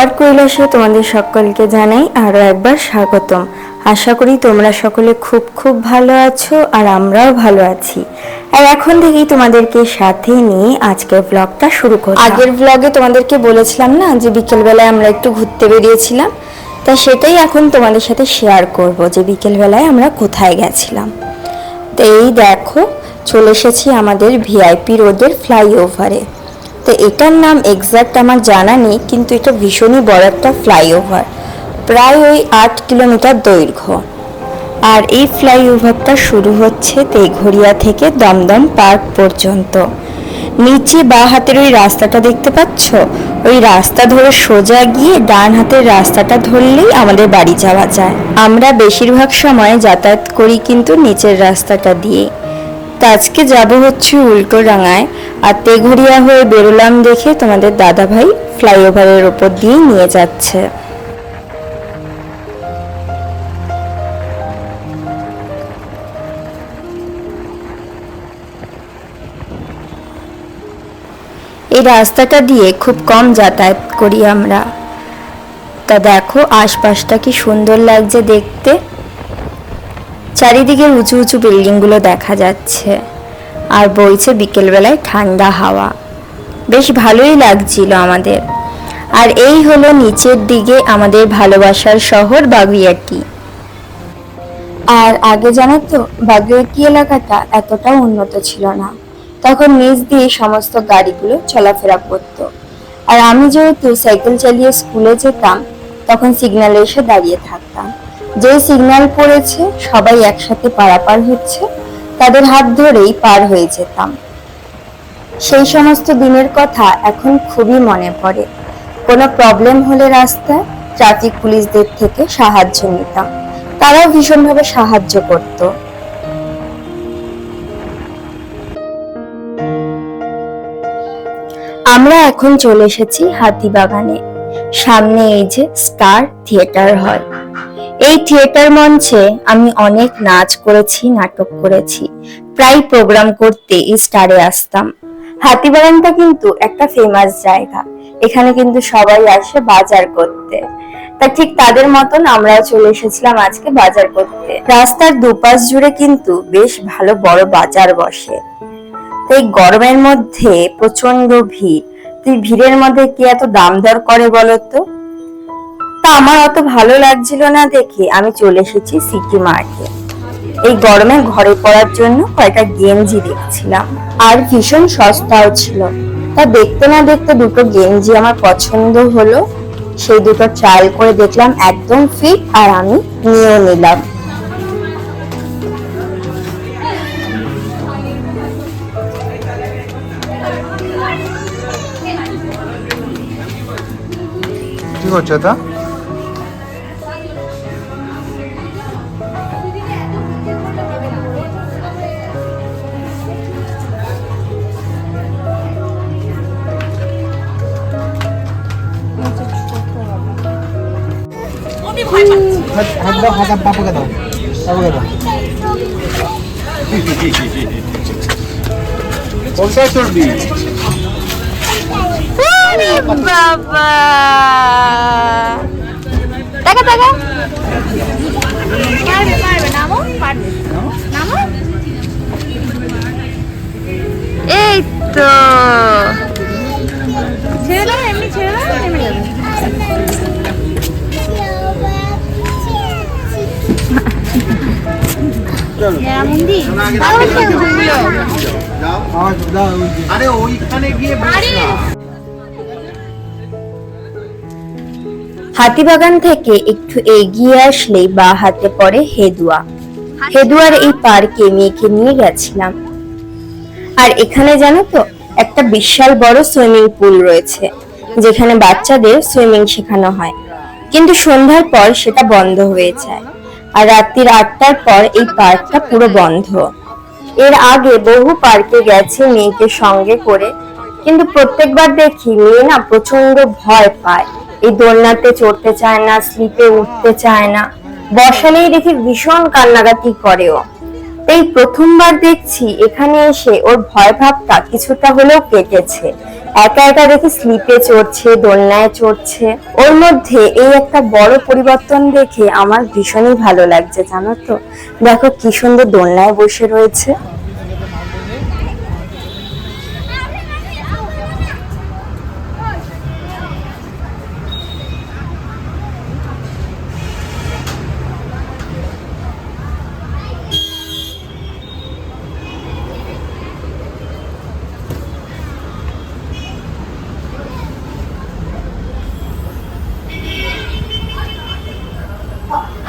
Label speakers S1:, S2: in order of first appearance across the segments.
S1: আমার কৈলাসে, তোমাদের সকলকে জানাই আরও একবার স্বাগতম। আশা করি তোমরা সকলে খুব খুব ভালো আছো আর আমরাও ভালো আছি। আর এখন থেকেই তোমাদেরকে সাথে নিয়ে আজকের ব্লগটা শুরু করি আগের ব্লগে তোমাদেরকে বলেছিলাম না যে বিকেলবেলায় আমরা একটু ঘুরতে বেরিয়েছিলাম? তা সেটাই এখন তোমাদের সাথে শেয়ার করব যে বিকেলবেলায় আমরা কোথায় গেছিলাম। তো এই দেখো, চলে এসেছি আমাদের ভিআইপি রোডের ফ্লাইওভারে তো এটার নাম এক্সাক্ট আমার জানা নেই, কিন্তু এটা ভীষণই বড় একটা ফ্লাইওভার প্রায় ওই আট কিলোমিটার দৈর্ঘ্য। আর এই ফ্লাইওভারটা শুরু হচ্ছে তেঘরিয়া থেকে দমদম পার্ক পর্যন্ত। নিচে বা হাতের ওই রাস্তাটা দেখতে পাচ্ছ? ওই রাস্তা ধরে সোজা গিয়ে ডান হাতের রাস্তাটা ধরলেই আমাদের বাড়ি যাওয়া যায়। আমরা বেশিরভাগ সময় যাতায়াত করি কিন্তু নিচের রাস্তাটা দিয়ে। তো আজকে যাব হচ্ছে উল্টো ডাঙায় আর তেঘরিয়া হয়ে বেরোলাম দেখে তোমাদের দাদাভাই ফ্লাইওভারের ওপর দিয়ে নিয়ে যাচ্ছে। এই রাস্তাটা দিয়ে খুব কম যাতায়াত করি আমরা। তা দেখো, আশপাশটা কি সুন্দর লাগছে দেখতে। চারিদিকে উঁচু উঁচু বিল্ডিংগুলো দেখা যাচ্ছে আর বইছে বিকেলবেলায় ঠান্ডা হাওয়া। বেশ ভালোই লাগছিল আমাদের। আর এই হলো নিচের দিকে আমাদের ভালোবাসার শহর বাগুইয়াটি। আর আগে জানো তো, বাগুইয়াটি এলাকাটা এতটা উন্নত ছিল না। তখন নিচ দিয়ে সমস্ত গাড়িগুলো চলাফেরা করতো। আর আমি যেহেতু সাইকেল চালিয়ে স্কুলে যেতাম, তখন সিগন্যালে এসে দাঁড়িয়ে থাকতাম। যে সিগন্যাল পড়েছে, সবাই একসাথে পারাপার হচ্ছে। তাদের হাত ধরেই পার হয়ে যেতাম। সেই সমস্ত দিনের কথা এখন খুবই মনে পড়ে। কোনো প্রবলেম হলে রাস্তায় ট্রাফিক পুলিশদের থেকে সাহায্য নিতাম। তারাও ভীষণভাবে সাহায্য করতো। আমরা এখন চলে এসেছি হাতিবাগানে। সামনে এই যে স্টার থিয়েটার হল এই থিয়েটার মঞ্চে আমি অনেক নাচ করেছি, নাটক করেছি। প্রায় প্রোগ্রাম করতে স্টারে আসতাম। হাতিবাগানটা কিন্তু একটা ফেমাস জায়গা। এখানে কিন্তু সবাই আসে বাজার করতে। তা ঠিক তাদের মতন আমরাও চলে এসেছিলাম আজকে বাজার করতে। রাস্তার দুপাশ জুড়ে কিন্তু বেশ ভালো বড় বাজার বসে। তো এই গরমের মধ্যে প্রচণ্ড ভিড়। তুই ভিড়ের মধ্যে কি এত দাম দর করে বলতো? আমার অত ভালো লাগছিল না দেখে আমি চলে এসেছি সিটি মার্টে। এই গরমে ঘরে পড়ার জন্য কয়েকটা গেঞ্জি দেখছিলাম। আর ভীষণ সস্তাও ছিল। তা দেখতে না দেখতে দুটো গেঞ্জি আমার পছন্দ হলো। সেই দুটো ট্রায়াল করে দেখলাম একদম ফিট আর আমি নিয়েও নিলাম।
S2: কি করছ তা? হাত দাও হাত দাও বাপুকে দাও কোনটা চড়বি
S1: বাবা। দেখা দেখা।
S3: পারবে পারবে নামো পারবে। নামো।
S1: এই তো।
S2: আরে ওইখানে গিয়ে
S1: হাতিবাগান থেকে একটু এগিয়ে আসলেই বা হাতে পড়ে হেদুয়া। হেদুয়ার এই পার্কে মেয়েকে নিয়ে গেছিলাম। আর এখানে জানো তো একটা বিশাল বড় সুইমিং পুল রয়েছে যেখানে বাচ্চাদের সুইমিং শেখানো হয়। কিন্তু সন্ধ্যার পর সেটা বন্ধ হয়ে যায়। আর রাত্রির আটটার পর এই পার্কটা পুরো বন্ধ। এর আগে বহু পার্কে গেছে মেয়েকে সঙ্গে করে, কিন্তু প্রত্যেকবার দেখি মেয়ে না প্রচণ্ড ভয় পায়। এই দোলনাতে চড়তে চায় না, স্লিপে উঠতে চায় না। বসালেই দেখি ভীষণ কান্নাকাটি করে ও এই প্রথমবার দেখছি এখানে এসে ওর ভয় ভাবটা কিছুটা হলেও কেটেছে। একা একা দেখি স্লিপে চড়ছে, দোলনায় চড়ছে। ওর মধ্যে এই একটা বড় পরিবর্তন দেখে আমার ভীষণই ভালো লাগছে, জানো তো? দেখো কি সুন্দর দোলনায় বসে রয়েছে।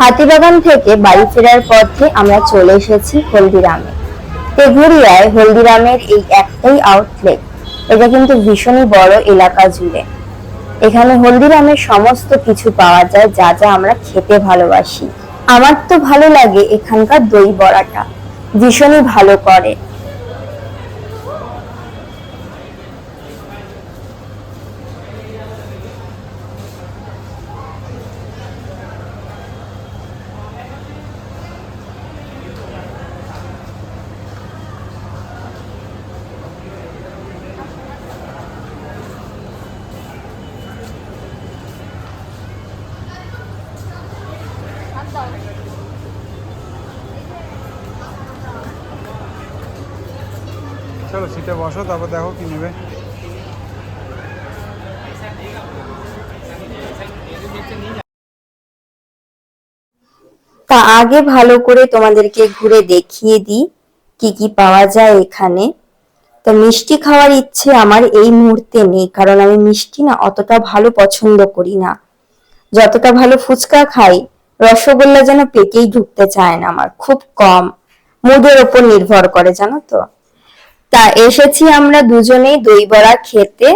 S1: হাতিবাগান থেকে বাড়ি ফেরার পথে আমরা চলে এসেছি হলদিরামে। তেঘুরিয়ায় হলদিরামের এই একটাই আউটলেট এটা কিন্তু ভীষণই বড় এলাকা জুড়ে। এখানে হলদিরামের সমস্ত কিছু পাওয়া যায় যা যা আমরা খেতে ভালোবাসি। আমার তো ভালো লাগে এখানকার দই বড়াটা। ভীষণই ভালো করে।
S2: চলো সিটে বসো, তারপর দেখো কি নেবে।
S1: তা আগে ভালো করে তোমাদেরকে ঘুরে দেখিয়ে দিই, কি কি পাওয়া যায় এখানে। তো মিষ্টি খাওয়ার ইচ্ছে আমার এই মুহূর্তে নেই, কারণ আমি মিষ্টি না, অতটা ভালো পছন্দ করি না। যতটা ভালো ফুচকা খাই, রসগোল্লা যেন পেটেই ঢুকতে চায় না আমার, খুব কম। মুডের ওপর নির্ভর করে, জানো তো। তা এসেছি আমরা দুজনেই দই বড়া খেতে।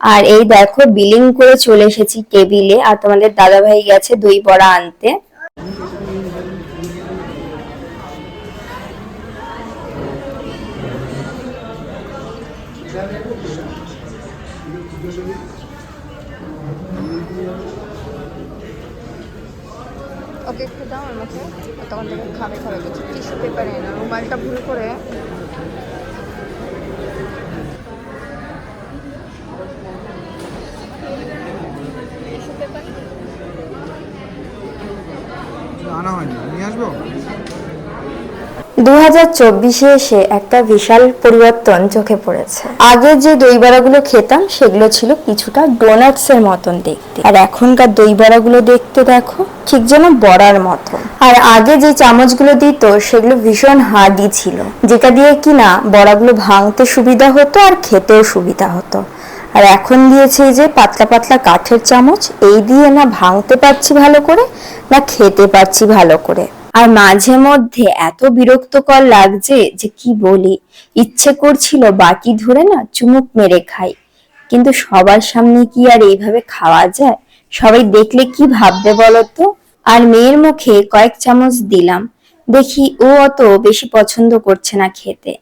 S1: আর এই দেখো, বিলিং করে চলে এসেছি টেবিলে। আর তোমাদের দাদা ভাই গেছে দই বড়া আনতে।
S3: ওকে একটু দাও ও তখন থেকে খাবে খাবে। কিছু টিস্যু পেপার না রুমালটা ভুল করে টিস্যু পেপার
S2: আনা হয়নি নিয়ে আসব
S1: দু হাজার চব্বিশে এসে একটা বিশাল পরিবর্তন চোখে পড়েছে। আগে যে দই বড়াগুলো খেতাম, সেগুলো ছিল কিছুটা ডোনাটস এর মতন দেখতে। আর এখনকার দই বড়াগুলো দেখতে দেখো, ঠিক যেন বড়ার মতো আর আগে যে চামচগুলো দিত, সেগুলো ভীষণ হার্ডি ছিল। যেটা দিয়ে কিনা বড়াগুলো ভাঙতে সুবিধা হতো আর খেতেও সুবিধা হতো। আর এখন দিয়েছে যে পাতলা পাতলা কাঠের চামচ, এই দিয়ে না ভাঙতে পারছি ভালো করে, না খেতে পারছি ভালো করে। আর মাঝে মধ্যে এত বিরক্তকর লাগছে যে কি বলি? ইচ্ছে করছিল বাকি ধরে না চুমুক মেরে খাই। কিন্তু সবার সামনে কি আর এইভাবে খাওয়া যায়? সবাই দেখলে কি ভাববে বলতো? আর মেয়ের মুখে কয়েক চামচ দিলাম। দেখি ও অত বেশি পছন্দ করছে না খেতে।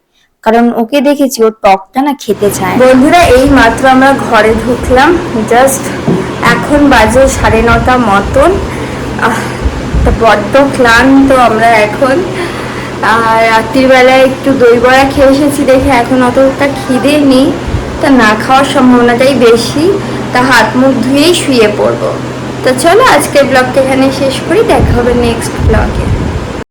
S1: কারণ ওকে দেখেছি ও টকটা না খেতে চায় বন্ধুরা, এই মাত্র আমরা ঘরে ঢুকলাম। জাস্ট এখন বাজে সাড়ে নটা মতন। বড্ড ক্লান্ত আমরা এখন। আর রাত্রির বেলায় একটু দই বড়া খেয়ে এসেছি দেখে এখন অতটা খিদে নেই। তা না খাওয়ার সম্ভাবনাটাই বেশি। তা হাত মুখ ধুয়েই শুয়ে পড়ব। তো চলো আজকের ব্লগটা এখানে শেষ করি। দেখা হবে নেক্সট ব্লগে